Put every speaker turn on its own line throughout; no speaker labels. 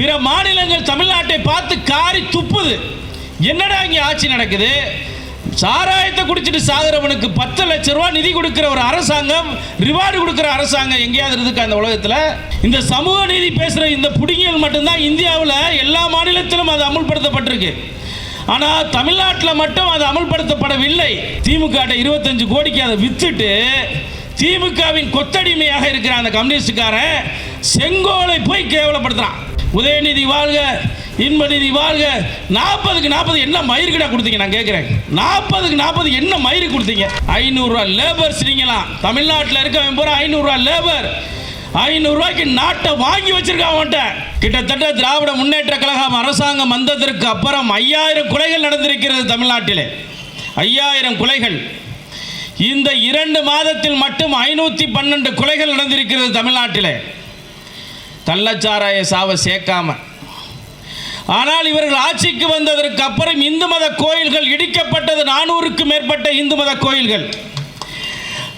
பிற மாநிலங்கள் தமிழ்நாட்டை பார்த்து காரி துப்புது. என்னடா இங்கே ஆட்சி நடக்குது? சாராயத்தை குடிச்சிட்டு சாகிறவனுக்கு பத்து லட்ச ரூபா நிதி கொடுக்கிற ஒரு அரசாங்கம் ரிவார்டு கொடுக்கிற அரசாங்கம் எங்கேயாவது இருக்கு அந்த உலகத்தில்? இந்த சமூக நீதி பேசுகிற இந்த புடிங்கல் மட்டும்தான் இந்தியாவில் எல்லா மாநிலத்திலும் அது அமுல்படுத்தப்பட்டிருக்கு. ஆனால் தமிழ்நாட்டில் மட்டும் அது அமுல்படுத்தப்படவில்லை. திமுக இருபத்தஞ்சு கோடிக்கு அதை வித்துட்டு திமுகவின் கொத்தடிமையாக இருக்கிற அந்த கம்யூனிஸ்டுக்காரன் செங்கோலை போய் கேவலப்படுத்துறான். உதயநிதி வாழ்க இன்பநிதி வாழ்க. நாற்பதுக்கு நாற்பது என்ன மயிர்கிடா கொடுத்தீங்க? நான் கேட்குறேன். நாற்பதுக்கு நாற்பது என்ன மயிறு கொடுத்தீங்க? ஐநூறுரூவா லேபர்ஸ் நீங்களாம் தமிழ்நாட்டில் இருக்கவன் பூரா ஐநூறுரூவா லேபர் ஐநூறுரூவாய்க்கு நாட்டை வாங்கி வச்சிருக்கான் அவன்கிட்ட. கிட்டத்தட்ட திராவிட முன்னேற்ற கழகம் அரசாங்கம் வந்ததற்கு அப்புறம் ஐயாயிரம் கொலைகள் நடந்திருக்கிறது தமிழ்நாட்டிலே. ஐயாயிரம் கொலைகள். இந்த இரண்டு மாதத்தில் மட்டும் ஐநூற்றி பன்னெண்டு கொலைகள் நடந்திருக்கிறது தமிழ்நாட்டிலே. கள்ளச்சாராய சாவை சேர்க்காம. ஆனால் இவர்கள் ஆட்சிக்கு வந்ததற்கு அப்புறம் இந்து மத கோயில்கள் இடிக்கப்பட்டது நானூறுக்கு மேற்பட்ட இந்து மத கோயில்கள்.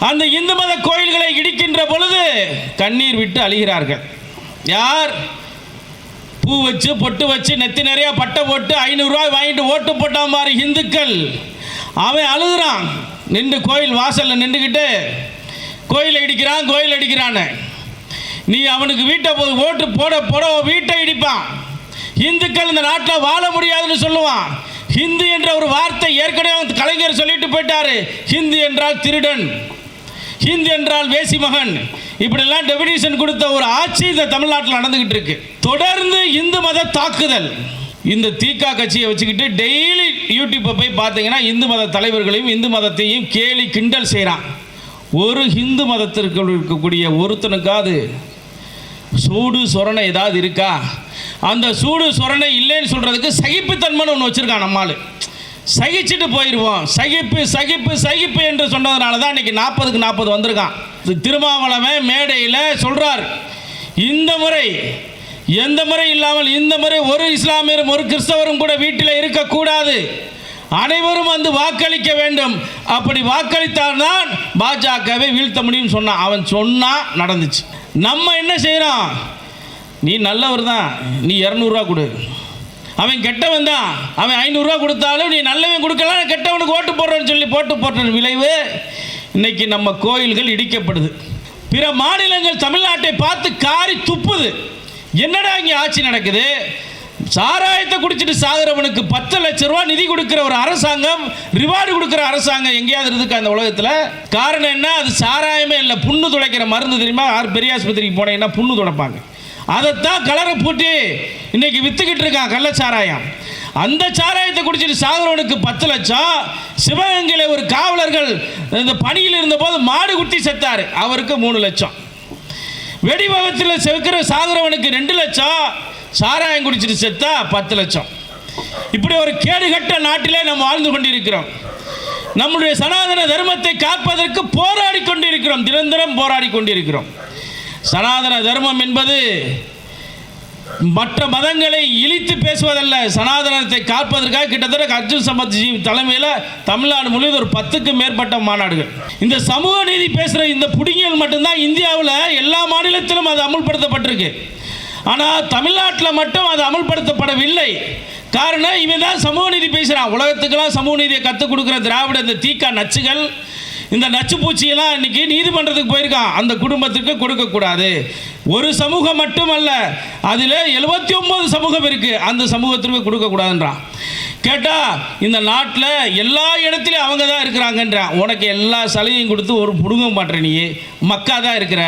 அந்த இந்து மத கோயில்களை இடிக்கின்ற பொழுது கண்ணீர் விட்டு அழுகிறார்கள். யார்? பூ வச்சு பொட்டு வச்சு நெத்தி நிறைய பட்டை போட்டு ஐநூறுரூவா வாங்கிட்டு ஓட்டு போட்டான் மாதிரி இந்துக்கள் அவன் அழுகுறான். நின்று கோயில் வாசலில் நின்றுக்கிட்டு கோயில் இடிக்கிறான் கோயில் அடிக்கிறான்னு. நீ அவனுக்கு வீட்டை போய் ஓட்டு போட போட வீட்டை இடிப்பான். இந்துக்கள் இந்த நாட்டில் வாழ முடியாதுன்னு சொல்லுவான். ஹிந்து என்ற ஒரு வார்த்தை ஏற்கனவே அவன் கலைஞர் சொல்லிட்டு போயிட்டாரு. ஹிந்து என்றால் திருடன். ஹிந்து என்றால் வேசி மகன் இப்படிலாம் டெபினிஷன் கொடுத்த ஒரு ஆட்சி இந்த தமிழ்நாட்டில் நடந்துகிட்டு இருக்கு. தொடர்ந்து இந்து மத தாக்குதல். இந்த தீகா கட்சியை வச்சுக்கிட்டு டெய்லி யூடியூப்பை போய் பார்த்தீங்கன்னா இந்து மத தலைவர்களையும் இந்து மதத்தையும் கேலி கிண்டல் செய்கிறான் ஒரு ஹிந்து மதத்திற்கு இருக்கக்கூடிய ஒருத்தனுக்காவது சூடு சொரணை ஏதாவது இருக்கா? அந்த சூடு சொரணை இல்லைன்னு சொல்கிறதுக்கு சகிப்புத்தன்மைன்னு ஒன்று வச்சுருக்கான் நம்மால் சகிச்சுட்டு போயிடுவோம் சகிப்பு சகிப்பு சகிப்பு என்று சொன்னதுனால தான் இன்னைக்கு நாற்பதுக்கு நாற்பது வந்திருக்கான். திருமாவளவன் மேடையில் சொல்கிறார் இந்த முறை எந்த முறை இல்லாமல் இந்த முறை ஒரு இஸ்லாமியரும் ஒரு கிறிஸ்தவரும் கூட வீட்டில் இருக்கக்கூடாது. அனைவரும் வந்து வாக்களிக்க வேண்டும். அப்படி வாக்களித்தால்தான் பாஜகவை வீழ்த்த முடியும்னு சொன்னான். அவன் சொன்னால் நடந்துச்சு. நம்ம என்ன செய்கிறோம் நீ நல்லவர் தான். நீ இரநூறுவா கொடு. அவன் கெட்டவன் தான். அவன் ஐநூறுரூவா கொடுத்தாலும் நீ நல்லவன் கொடுக்கலாம் கெட்டவனுக்கு ஓட்டு போடுறேன்னு சொல்லி போட்டு போட்ட விளைவு இன்னைக்கு நம்ம கோயில்கள் இடிக்கப்படுது. பிற மாநிலங்கள் தமிழ்நாட்டை பார்த்து காரி துப்புது. என்னடா இங்கே ஆட்சி நடக்குது? சாராயத்தை குடிச்சிட்டு சாகிறவனுக்கு பத்து லட்ச ரூபா நிதி கொடுக்கிற ஒரு அரசாங்கம் ரிவார்டு கொடுக்கிற அரசாங்கம் எங்கேயாவது இருக்கு அந்த உலகத்தில்? காரணம் என்ன? அது சாராயமே இல்லை புண்ணு துடைக்கிற மருந்து தெரியுமா? யார் பெரிய ஆஸ்பத்திரிக்கு போனீங்கன்னா புண்ணு துடைப்பாங்க. அதைத்தான் கலரை பூட்டி இன்னைக்கு வித்துக்கிட்டு இருக்கான் கள்ளச்சாராயம் அந்த சாராயத்தை குடிச்சிட்டு சாகிறவனுக்கு பத்து லட்சம். சிவகங்கையில் ஒரு காவலர்கள் இந்த பணியில் இருந்தபோது மாடு குட்டி செத்தாரு. அவருக்கு மூணு லட்சம். வெடி விபத்தில் செவுக்கிற ரெண்டு லட்சம். சாராயம் குடிச்சிட்டு செத்தா பத்து லட்சம். இப்படி ஒரு கேடுகட்ட நாட்டிலே நாம் வாழ்ந்து கொண்டிருக்கிறோம். நம்முடைய சனாதன தர்மத்தை காப்பதற்கு போராடி கொண்டிருக்கிறோம். நிரந்தரம் போராடி கொண்டிருக்கிறோம். சனாதன தர்மம் என்பது மற்ற மதங்களை இழித்து பேசுவதல்ல. சனாதனத்தை காப்பதற்காக கிட்டத்தட்ட அர்ஜுன் சம்பத் ஜி தலைமையில் தமிழ்நாடு முழுவதும் ஒரு பத்துக்கும் மேற்பட்ட மாநாடுகள். இந்த சமூக நீதி பேசுகிற இந்த புடிங்கியல் மட்டும்தான் இந்தியாவில் எல்லா மாநிலத்திலும் அது அமுல்படுத்தப்பட்டிருக்கு. ஆனால் தமிழ்நாட்டில் மட்டும் அது அமுல்படுத்தப்படவில்லை. காரணம் இவன் தான் சமூக நீதி பேசுகிறான் உலகத்துக்கெல்லாம் சமூக நீதியை கற்றுக் கொடுக்குற திராவிட இந்த தீக்கா நச்சுகள் இந்த நச்சு பூச்சியெல்லாம் இன்றைக்கி நீதிமன்றத்துக்கு போயிருக்கான். அந்த குடும்பத்துக்கு கொடுக்கக்கூடாது. ஒரு சமூகம் மட்டுமல்ல அதில் எழுபத்தி ஒம்பது சமூகம் இருக்குது அந்த சமூகத்திற்கு கொடுக்கக்கூடாதுன்றான். கேட்டால் இந்த நாட்டில் எல்லா இடத்துலையும் அவங்க தான் இருக்கிறாங்கன்றான் உனக்கு எல்லா சலுகையும் கொடுத்து ஒரு புடுங்க மாட்டேற நீ. மக்கா தான் இருக்கிற.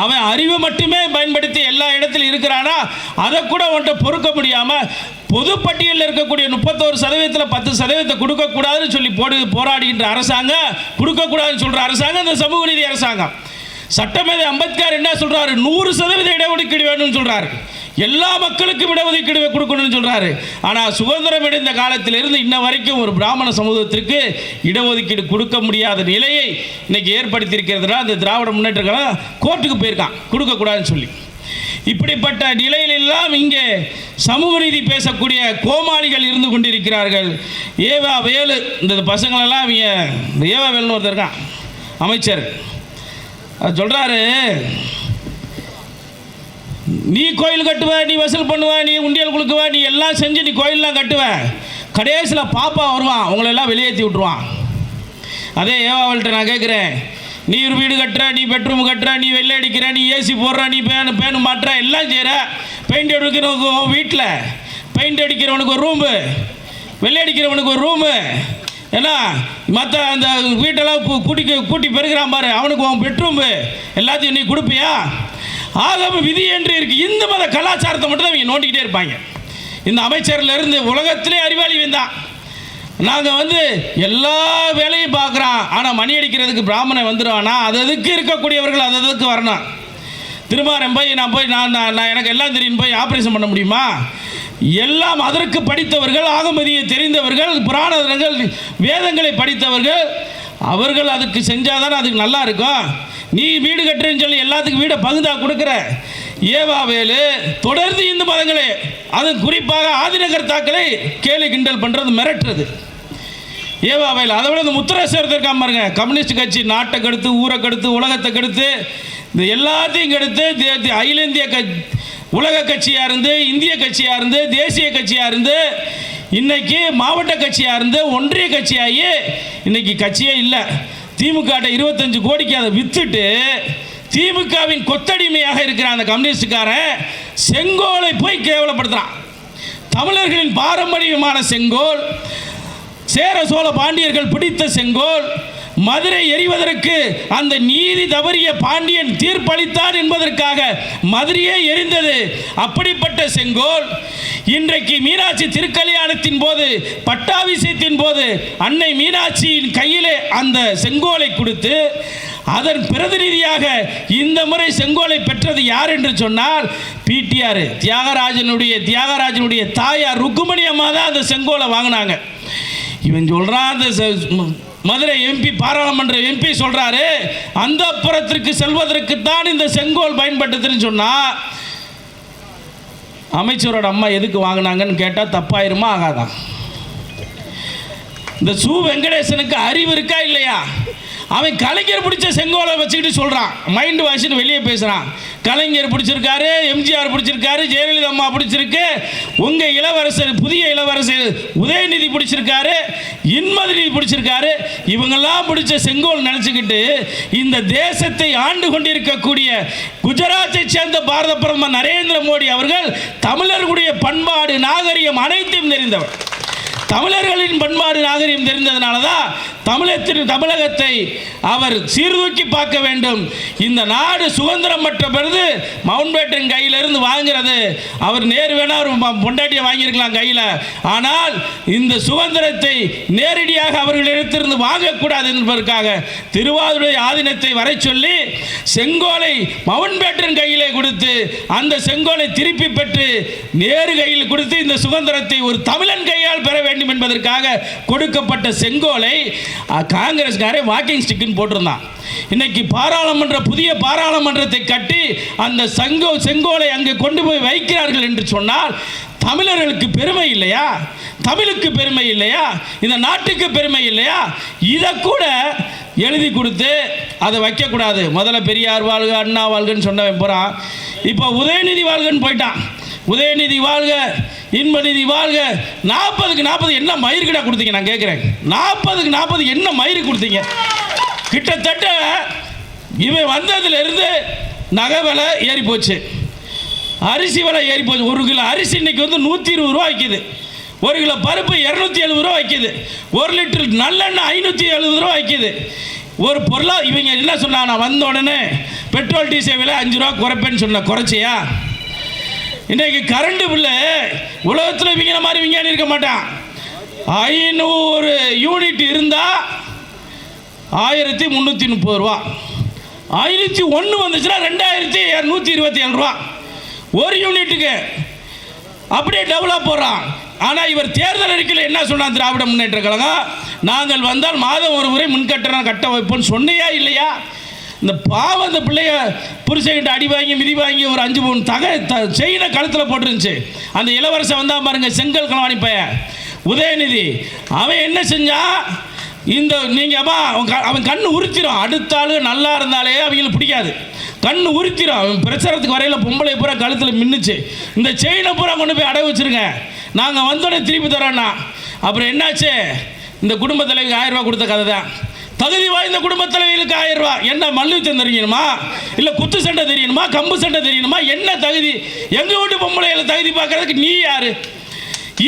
அவன் அறிவை மட்டுமே பயன்படுத்தி எல்லா இடத்துலையும் இருக்கிறானா? அதை கூட உன்கிட்ட பொறுக்க முடியாமல் பொதுப்பட்டியலில் இருக்கக்கூடிய முப்பத்தோரு சதவீதத்தில் பத்து சதவீதத்தை கொடுக்கக்கூடாதுன்னு சொல்லி போடு போராடுகின்ற அரசாங்கம் கொடுக்கக்கூடாதுன்னு சொல்கிற அரசாங்கம் இந்த சமூக நீதி அரசாங்கம். சட்டமேதை அம்பேத்கர் என்ன சொல்கிறாரு நூறு சதவீத இடஒதுக்கீடு வேணும்னு சொல்கிறாரு எல்லா மக்களுக்கும் இடஒதுக்கீடு கொடுக்கணும்னு சொல்கிறாரு ஆனால் சுதந்திரம் அடைந்த காலத்திலிருந்து இன்ன வரைக்கும் ஒரு பிராமண சமூகத்திற்கு இடஒதுக்கீடு கொடுக்க முடியாத நிலையை இன்னைக்கு ஏற்படுத்தியிருக்கிறதுனா அந்த திராவிட முன்னேற்ற கழகம் கோர்ட்டுக்கு போயிருக்கான். கொடுக்கக்கூடாதுன்னு சொல்லி. இப்படிப்பட்ட நிலையிலெல்லாம் இங்கே சமூக நீதி பேசக்கூடிய கோமாளிகள் இருந்து கொண்டிருக்கிறார்கள். ஏவா வேலு இந்த பசங்களெல்லாம் இவங்க ஏவா வேலுன்னு ஒருத்தர் இருக்கான் அமைச்சர். அது சொல்கிறாரு நீ கோயில் கட்டுவ நீ வசூல் பண்ணுவ நீ உண்டியல் கொடுக்குவ நீ எல்லாம் செஞ்சு நீ கோயிலெலாம் கட்டுவ. கடைசியில் பாப்பா வருவான் உங்களை எல்லாம் வெளியேற்றி விட்ருவான் அதே ஏவாவல்கிட்ட நான் கேட்குறேன் நீ ஒரு வீடு கட்டுற நீ பெட்ரூம் கட்டுற நீ வெள்ளை அடிக்கிற நீ ஏசி போடுற நீ பேனு பேனு மாட்டுற எல்லாம் செய்கிற பெயிண்ட் அடிக்கிறவனுக்கு உன் வீட்டில் பெயிண்ட் அடிக்கிறவனுக்கு ஒரு ரூமு வெள்ளை அடிக்கிறவனுக்கு ஒரு ரூமு. ஏன்னா மற்ற அந்த வீட்டெல்லாம் கூ- கூட்டி கூட்டி பெருகிறான் பாரு அவனுக்கு உன் பெட்ரூமு எல்லாத்தையும் நீ கொடுப்பியா? ஆகம விதி என்று இருக்கு. இந்து மத கலாச்சாரத்தை மட்டும் தான் இவங்க நோண்டிக்கிட்டே இருப்பாங்க. இந்த அமைச்சர்ல இருந்து உலகத்திலே அறிவாளி வந்தான் நாங்கள் வந்து எல்லா வேலையும் பார்க்குறோம் ஆனால் மணி அடிக்கிறதுக்கு பிராமணன் வந்துடுவானா அது அதுக்கு இருக்கக்கூடியவர்கள் அது அதுக்கு வரணும். திருமாரன் போய் நான் போய் நான் நான் எனக்கு எல்லாம் தெரியும். போய் ஆப்ரேஷன் பண்ண முடியுமா? எல்லாம் அதற்கு படித்தவர்கள் ஆகமதியை தெரிந்தவர்கள் புராணங்கள் வேதங்களை படித்தவர்கள் அவர்கள் அதுக்கு செஞ்சாதானே அதுக்கு நல்லா இருக்கும். நீ வீடு கட்டுறேன்னு சொல்லி எல்லாத்துக்கும் வீடை பகுதா கொடுக்குற? ஏவாவேலு தொடர்ந்து இந்து மதங்களே அது குறிப்பாக ஆதிநகர் தாக்கலை கேலி கிண்டல் பண்ணுறது மிரட்டுறது. ஏவாவேல் அதை விட இந்த முத்திரேஸ்வரத்தை இருக்காம பாருங்க. கம்யூனிஸ்ட் கட்சி நாட்டை கெடுத்து ஊரை கெடுத்து உலகத்தை கெடுத்து இந்த எல்லாத்தையும் கெடுத்து தே- அகில இந்திய க உலக கட்சியாக இருந்து இந்திய கட்சியாக இருந்து தேசிய கட்சியாக இருந்து இன்னைக்கு மாவட்ட கட்சியாக இருந்து ஒன்றிய கட்சியாகி இன்னைக்கு கட்சியே இல்லை. திமுக இருபத்தஞ்சு கோடிக்கு அதை வித்துட்டு திமுகவின் கொத்தடிமையாக இருக்கிற அந்த கம்யூனிஸ்டுக்காரன் செங்கோலை போய் கேவலப்படுத்துறான். தமிழர்களின் பாரம்பரியமான செங்கோல் சேர சோழ பாண்டியர்கள் பிடித்த செங்கோல் மதுரை எரிவதற்கு அந்த நீதி தவறிய பாண்டியன் தீர்ப்பளித்தான் என்பதற்காக மதுரையே எரிந்தது. அப்படிப்பட்ட செங்கோல் இன்றைக்கு மீனாட்சி திருக்கல்யாணத்தின் போது பட்டாபிஷேகத்தின் போது அன்னை மீனாட்சியின் கையிலே அந்த செங்கோலை கொடுத்து அதன் பிரதிநிதியாக இந்த முறை செங்கோலை பெற்றது யார் என்று சொன்னால் பிடிஆர் தியாகராஜனுடைய தியாகராஜனுடைய தாயார் ருக்குமணி அம்மா தான் அந்த செங்கோலை வாங்கினாங்க. இவன் சொல்றான் அந்த மதுரை எம்பி பாராளுமன்ற எம்பி சொல்றாரு அந்த புறத்திற்கு செல்வதற்கு தான் இந்த செங்கோல் பயன்பட்டதுன்னு சொன்னா அமைச்சரோட அம்மா எதுக்கு வாங்கினாங்கன்னு கேட்டால் தப்பாயிருமா ஆகாதான் இந்த சு வெங்கடேசனுக்கு அறிவு இருக்கா இல்லையா? அவன் கலைஞர் பிடிச்ச செங்கோலை வச்சுக்கிட்டு சொல்கிறான் மைண்டு வாஷின்னு வெளியே பேசுகிறான் கலைஞர் பிடிச்சிருக்காரு எம்ஜிஆர் பிடிச்சிருக்காரு ஜெயலலிதா அம்மா பிடிச்சிருக்கு. உங்கள் இளவரசர் புதிய இளவரசர் உதயநிதி பிடிச்சிருக்காரு இன்மதிரி பிடிச்சிருக்காரு. இவங்கெல்லாம் பிடிச்ச செங்கோல் நினச்சிக்கிட்டு இந்த தேசத்தை ஆண்டு கொண்டிருக்கக்கூடிய குஜராத்தை சேர்ந்த பாரத பிரதமர் நரேந்திர மோடி அவர்கள் தமிழர்களுடைய பண்பாடு நாகரிகம் அனைத்தையும் தெரிந்தவர். தமிழர்களின் பண்பாடு நாகரிகம் தெரிந்ததுனால தான் தமிழத்தின் தமிழகத்தை அவர் சீர்தூக்கி பார்க்க வேண்டும். இந்த நாடு சுதந்திரம் பெற்ற பிறகு மவுண்ட்பேட்டன் கையிலிருந்து வாங்குறது. அவர் நேரு வேணா ஒரு பொண்டாட்டியை வாங்கியிருக்கலாம் கையில். ஆனால் இந்த சுதந்திரத்தை நேரடியாக அவர்களிடத்திலிருந்து வாங்கக்கூடாது என்பதற்காக திருவாரூரை ஆதீனத்தை வரை சொல்லி செங்கோலை மவுண்ட் பேட்டன் கையிலே கொடுத்து அந்த செங்கோலை திருப்பி பெற்று நேரு கையில் கொடுத்து இந்த சுதந்திரத்தை ஒரு தமிழன் கையால் பெற வேண்டும். என்பதற்காக கொடுக்கப்பட்ட செங்கோலை காங்கிரஸ்காரே வாக்கிங் ஸ்டிக்குன்னு போட்டிருந்தான். இன்னைக்கு பாராளுமன்ற புதிய பாராளுமன்றத்தை கட்டி அந்த செங்கோ செங்கோலை அங்கே கொண்டு போய் வைக்கிறார்கள் என்று சொன்னால் தமிழர்களுக்கு பெருமை இல்லையா? தமிழுக்கு பெருமை இல்லையா? இந்த நாட்டுக்கு பெருமை இல்லையா? இதை கூட எழுதி கொடுத்து அதை வைக்கக்கூடாது. முதல்ல பெரியார் வாழ்க அண்ணா வாழ்கன்னு சொன்னவன் போகிறான் இப்போ உதயநிதி வாழ்கன்னு போயிட்டான். உதயநிதி வாழ்க இன்பநிதி வாழ்க. நாற்பதுக்கு நாற்பது என்ன மயிர்கிட்ட கொடுத்தீங்க? நான் கேட்குறேன். நாற்பதுக்கு நாற்பது என்ன மயிர் கொடுத்தீங்க? கிட்டத்தட்ட இவன் வந்ததுலேருந்து நகை விலை ஏறி போச்சு. அரிசி விலை ஏறி போச்சு. ஒரு கிலோ அரிசி இன்னைக்கு வந்து நூற்றி இருபது ரூபா விற்கிது ஒரு கிலோ பருப்பு இரநூத்தி எழுபது ரூபா விற்கிது ஒரு லிட்டர் நல்லெண்ணெய் ஐநூற்றி எழுபது ரூபா விற்கிது ஒரு பொருளாக இவங்க என்ன சொன்னா நான் வந்த உடனே பெட்ரோல் டீசல் விலை அஞ்சு ரூபா குறைப்பேன்னு சொன்ன குறைச்சியா? இன்றைக்கு கரண்ட் பில்லு உலகத்தில் இவங்க மாதிரி விஞ்ஞானி இருக்க மாட்டான். ஐநூறு யூனிட் இருந்தால் ஆயிரத்தி முந்நூற்றி முப்பது ரூபா. ஐநூற்றி ஒன்று வந்துச்சுன்னா ரெண்டாயிரத்தி இரநூத்தி இருபத்தி ஏழு ரூபா. ஒரு யூனிட்டுக்கு அப்படியே டெவலப் போடுறான். ஆனால் இவர் தேர்தல் அறிக்கையில் என்ன சொன்னார் திராவிட முன்னேற்ற கழகம்? நாங்கள் வந்தால் மாதம் ஒரு முறை முன்கட்டணம் கட்ட வைப்போம்னு சொன்னையா இல்லையா? இந்த பாவம் அந்த பிள்ளைய புருஷன்கிட்ட அடி வாங்கி மிதி வாங்கி ஒரு அஞ்சு மூணு தகை த செயினை கழுத்தில் போட்டுருந்துச்சு. அந்த இளவரசன் வந்தால் பாருங்கள் செங்கல் களவாணி பையன் உதயநிதி அவன் என்ன செஞ்சான் இந்த நீங்கள் அம்மா அவன் க- அவன் கண் உறுத்திடும் அடுத்த நல்லா இருந்தாலே அவங்களுக்கு பிடிக்காது. கண் உறுத்திடும் அவன் பிரச்சாரத்துக்கு வரையில் பொம்பளை பூரா கழுத்தில் மின்னுச்சு. இந்த செயினை பூரா கொண்டு போய் அடை வச்சிருங்க. நாங்கள் வந்தோடனே திருப்பி தரோன்னா அப்புறம் என்னாச்சு? இந்த குடும்ப தலைவிக்கு ஆயிரம் ரூபா கொடுத்த கதை தான். தகுதி வாய்ந்த குடும்ப தலைவிகளுக்கு ஆயிரம் ரூபாய் என்ன மல்யுத்தம் தெரியணுமா இல்லை குத்து சண்டை தெரியணுமா கம்பு சண்டை தெரியணுமா என்ன தகுதி? எங்கள் வீட்டு பொம்பளைகளை தகுதி பார்க்கறதுக்கு நீ யார்?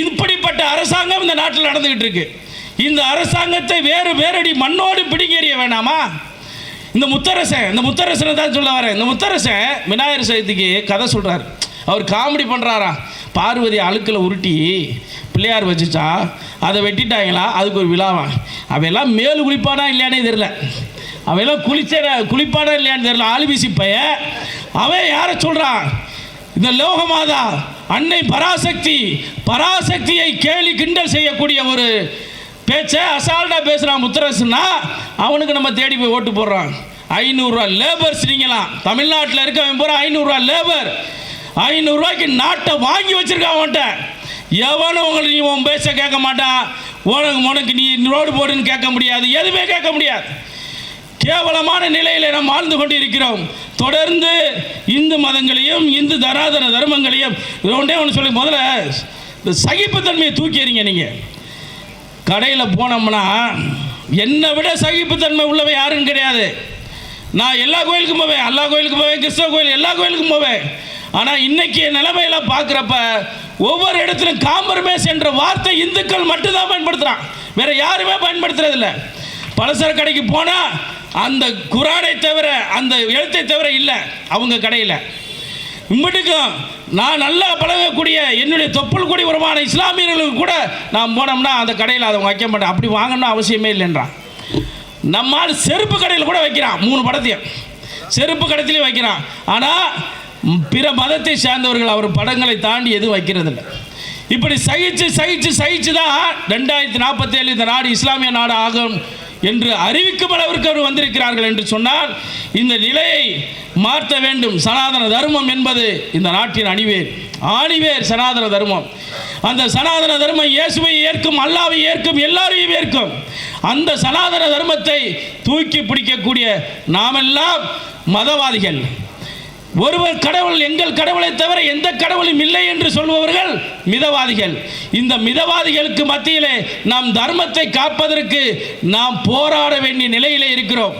இப்படிப்பட்ட அரசாங்கம் இந்த நாட்டில் நடந்துக்கிட்டு இருக்கு. இந்த அரசாங்கத்தை வேறு வேறடி மண்ணோடு பிடிங்கறிய வேணாமா? இந்த முத்தரசன் இந்த முத்தரசனை தான் சொல்ல வரேன். இந்த முத்தரசன் விநாயகர் சதுர்த்திக்கு கதை சொல்கிறார் அவர் காமெடி பண்ணுறாராம் பார்வதி அழுக்கில் உருட்டி பிள்ளையார் வச்சுச்சா அதை வெட்டிட்டாங்களா? அதுக்கு ஒரு விழாவா? அவையெல்லாம் மேல் குளிப்பானா இல்லையானே தெரியல. அவையெல்லாம் குளிச்ச குளிப்பானா இல்லையான்னு தெரியல. ஆளுபிசி பைய அவன் யாரை சொல்கிறான் இந்த லோகமாதா அன்னை பராசக்தி பராசக்தியை கேலி கிண்டல் செய்யக்கூடிய ஒரு பேச்சை அசால்ட்டாக பேசுகிறான் முத்தரசுன்னா அவனுக்கு நம்ம தேடி போய் ஓட்டு போடுறான். ஐநூறுரூவா லேபர் நீங்களாம் தமிழ்நாட்டில் இருக்கவன் பூரா ஐநூறுரூவா லேபர் ஐநூறுரூவாய்க்கு நாட்டை வாங்கி வச்சிருக்கான் அவன்கிட்ட. எவனும் உங்களை நீ உன் பேச்ச கேட்க மாட்டான் உனக்கு உனக்கு நீ ரோடு போடுன்னு கேட்க முடியாது. எதுவுமே கேட்க முடியாது. கேவலமான நிலையில் நாம் வாழ்ந்து கொண்டு இருக்கிறோம் தொடர்ந்து இந்து மதங்களையும் இந்து தராதர தர்மங்களையும் ஒன்றே ஒன்று சொல்லி முதல்ல இந்த சகிப்புத்தன்மையை தூக்கிறீங்க நீங்கள் கடையில் போனோம்னா என்னை விட சகிப்புத்தன்மை உள்ளவை யாரும் கிடையாது. நான் எல்லா கோயிலுக்கும் போவேன் எல்லா கோயிலுக்கும் போவேன் கிறிஸ்தவ கோயில் எல்லா கோயிலுக்கும் போவேன். ஆனால் இன்றைக்கி நிலைமையெல்லாம் பார்க்குறப்ப ஒவ்வொரு இடத்துலையும் காம்பர்மேஸ் என்ற வார்த்தை இந்துக்கள் மட்டும்தான் பயன்படுத்துகிறான் வேற யாருமே பயன்படுத்துறதில்ல. பலசர கடைக்கு போனால் அந்த குரானை தவிர அந்த எழுத்தை தவிர இல்லை அவங்க கடையில். இம்மட்டுக்கும் நான் நல்லா பழகக்கூடிய என்னுடைய தொப்புள் கொடி உரமான இஸ்லாமியர்களுக்கு கூட நான் போனோம்னா அந்த கடையில் அதை வைக்க மாட்டேன். அப்படி வாங்கணும்னு அவசியமே இல்லைன்றான். நம்மால் செருப்பு கடையில் கூட வைக்கிறான் மூணு படத்தையும். செருப்பு கடத்திலையும் வைக்கிறான். ஆனால் பிற மதத்தை சேர்ந்தவர்கள் அவர் படங்களை தாண்டி எதுவும் வைக்கிறதில்லை. இப்படி சகிச்சு சகிச்சு சகிச்சு தான் ரெண்டாயிரத்தி நாற்பத்தேழு இந்த நாடு இஸ்லாமிய நாடு ஆகும் என்று அறிவிக்கும் அளவிற்கு அவர் வந்திருக்கிறார்கள் என்று சொன்னால் இந்த நிலையை மாற்ற வேண்டும். சனாதன தர்மம் என்பது இந்த நாட்டின் அணிவேர். ஆணிவேர் சனாதன தர்மம். அந்த சனாதன தர்மம் இயேசுவை ஏற்கும் அல்லாவை ஏற்கும் எல்லாரையும் ஏற்கும். அந்த சனாதன தர்மத்தை தூக்கி பிடிக்கக்கூடிய நாமெல்லாம் மதவாதிகள். ஒருவர் கடவுள் எங்கள் கடவுளை தவிர எந்த கடவுளும் இல்லை என்று சொல்பவர்கள் மிதவாதிகள். இந்த மிதவாதிகளுக்கு மத்தியிலே நாம் தர்மத்தை காப்பதற்கு நாம் போராட வேண்டிய நிலையிலே இருக்கிறோம்.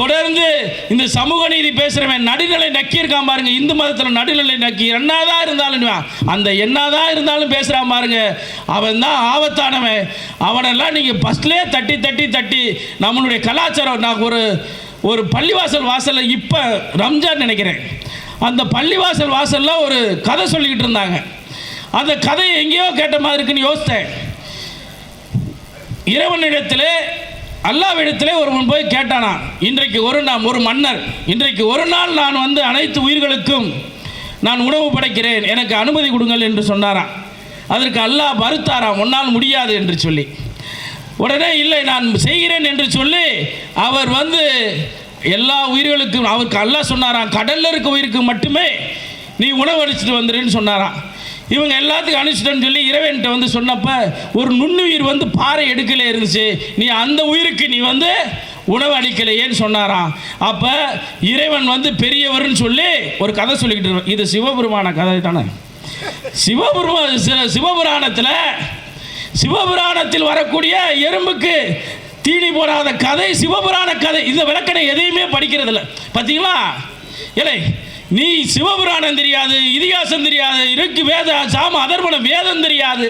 தொடர்ந்து இந்த சமூக நீதி பேசுகிறவன் நடுநிலை நக்கியிருக்கான் பாருங்க. இந்து மதத்தில் நடுநிலை நக்கி என்னதான் இருந்தாலும் அந்த என்னதான் இருந்தாலும் பேசுகிறான் பாருங்க. அவன் தான் ஆபத்தானவன். அவனெல்லாம் நீங்கள் ஃபஸ்ட்லேயே தட்டி தட்டி தட்டி நம்மளுடைய கலாச்சாரம். நான் ஒரு ஒரு பள்ளிவாசல் வாசலில் இப்போ ரம்ஜான் நினைக்கிறேன். அந்த பள்ளிவாசல் வாசலில் ஒரு கதை சொல்லிக்கிட்டு இருந்தாங்க. அந்த கதையை எங்கேயோ கேட்ட மாதிரி இருக்குன்னு யோசித்தேன். இறைவனிடத்திலே அல்லாவிடத்திலே ஒருவன் போய் கேட்டானா இன்றைக்கு ஒரு நாம் ஒரு மன்னர். இன்றைக்கு ஒரு நாள் நான் வந்து அனைத்து உயிர்களுக்கும் நான் உணவு படைக்கிறேன். எனக்கு அனுமதி கொடுங்கள் என்று சொன்னாராம். அதற்கு அல்லாஹ் மறுத்தாராம் உன்னால் முடியாது என்று சொல்லி. உடனே இல்லை நான் செய்கிறேன் என்று சொல்லி அவர் வந்து எல்லா உயிர்களுக்கும் அவருக்கு அல்ல சொன்னாராம் கடலில் இருக்க உயிருக்கு மட்டுமே நீ உணவு அடிச்சுட்டு வந்துடுன்னு சொன்னாராம். இவங்க எல்லாத்துக்கும் அனுப்பிச்சிட்டேன்னு சொல்லி இறைவன்கிட்ட வந்து சொன்னப்ப ஒரு நுண்ணுயிர் வந்து பாறை எடுக்கல இருந்துச்சு. நீ அந்த உயிருக்கு நீ வந்து உணவு அளிக்கலையேன்னு சொன்னாராம். அப்போ இறைவன் வந்து பெரியவர்னு சொல்லி ஒரு கதை சொல்லிக்கிட்டு இது சிவபெருமான கதை தானே? சிவபெருமா சி- சிவபுராணத்தில் சிவபுராணத்தில் வரக்கூடிய எறும்புக்கு தீனி போடாத கதை சிவபுராண கதை இந்த விளக்கணை எதையுமே படிக்கிறது இல்லை பார்த்தீங்களா இல்லை நீ சிவபுராணம் தெரியாது இதிகாசம் தெரியாது இருக்கு வேத சாம அதர்மணம் வேதம் தெரியாது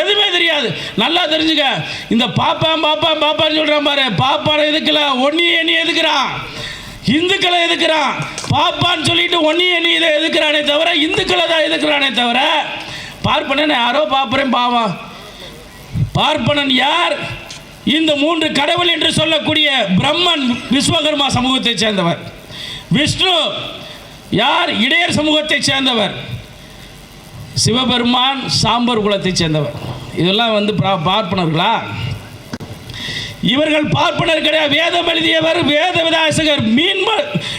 எதுவுமே தெரியாது. நல்லா தெரிஞ்சுக்க. இந்த பாப்பான் பாப்பான் பாப்பான்னு சொல்கிறான் பாரு. பாப்பான எதுக்கல ஒன்னியே நீ எதுக்குறான்? இந்துக்களை எதுக்குறான்? பாப்பான்னு சொல்லிட்டு ஒன்னியே நீ இதை எதுக்குறானே தவிர இந்துக்களை தான் எதுக்குறானே தவிர பார்ப்பனன் யாரோ பார்ப்பறேன் பாவம். பார்ப்பனன் யார்? இந்த மூன்று கடவுள் என்று சொல்லக்கூடிய பிரம்மன் விஸ்வகர்மா சமூகத்தைச் சேர்ந்தவர். விஷ்ணு யார்? இடையர் சமூகத்தைச் சேர்ந்தவர். சிவபெருமான் சாம்பர் குலத்தைச் சேர்ந்தவர். இதெல்லாம் வந்து பார்ப்பனர்களா? இவர்கள் பார்ப்பனர் கிடையாது. வேதம் எழுதியவர் வேத விதாசகர் மீன்ம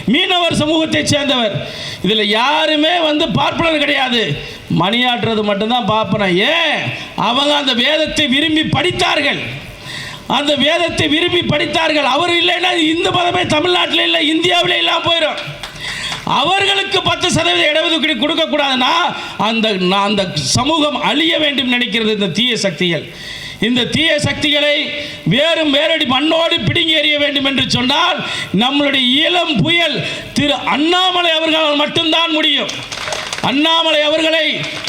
மீனவர் சமூகத்தைச் சேர்ந்தவர். இதில் யாருமே வந்து பார்ப்பனர் கிடையாது. மணியாற்றுறது மட்டும்தான் பார்ப்பனர். ஏன்? அவங்க அந்த வேதத்தை விரும்பி படித்தார்கள். அந்த வேதத்தை விரும்பி படித்தார்கள். அவர் இல்லைன்னா இந்து மதமே தமிழ்நாட்டில் இல்லை இந்தியாவிலே இல்லாமல் போயிடும் அவர்களுக்கு பத்து சதவீத இடஒதுக்கீடு கொடுக்கக்கூடாதுன்னா அந்த நான் அந்த சமூகம் அழிய வேண்டும் நினைக்கிறது இந்த தீய சக்திகள். இந்த தீய சக்திகளை வேறும் வேரடி மண்ணோடு பிடுங்கி எறிய வேண்டும் என்று சொன்னால் நம்மளுடைய இளம் புயல் திரு அண்ணாமலை அவர்களால் மட்டும்தான் முடியும். அண்ணாமலை அவர்களை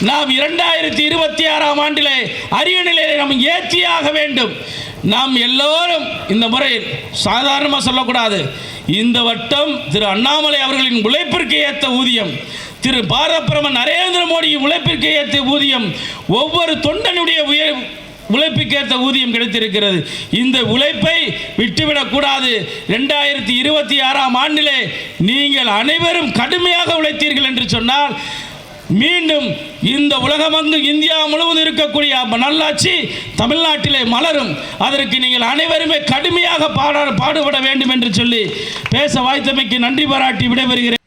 நாம் இரண்டாயிரத்தி இருபத்தி ஆறாம் ஆண்டிலே அரிய நிலையை நாம் ஏற்றியாக வேண்டும். நாம் எல்லோரும் இந்த முறை சாதாரணமாக சொல்லக்கூடாது. இந்த வட்டம் திரு அண்ணாமலை அவர்களின் உழைப்பிற்கு ஏற்ற ஊதியம் திரு பாரதப்பிரமன் நரேந்திர மோடியின் உழைப்பிற்கு ஏற்ற ஊதியம் ஒவ்வொரு தொண்டனுடைய உயர் உழைப்புக்கேற்ற ஊதியம் கிடைத்திருக்கிறது. இந்த உழைப்பை விட்டுவிடக்கூடாது ரெண்டாயிரத்தி இருபத்தி ஆறாம் ஆண்டிலே நீங்கள் அனைவரும் கடுமையாக உழைத்தீர்கள் என்று சொன்னால் மீண்டும் இந்த உலகமங்கு இந்தியா முழுவதும் இருக்கக்கூடிய நல்லாட்சி தமிழ்நாட்டிலே மலரும். அதற்கு நீங்கள் அனைவருமே கடுமையாக பாட பாடுபட வேண்டும் என்று சொல்லி பேச வாய்த்தமைக்கு நன்றி பாராட்டி விடைபெறுகிறேன்.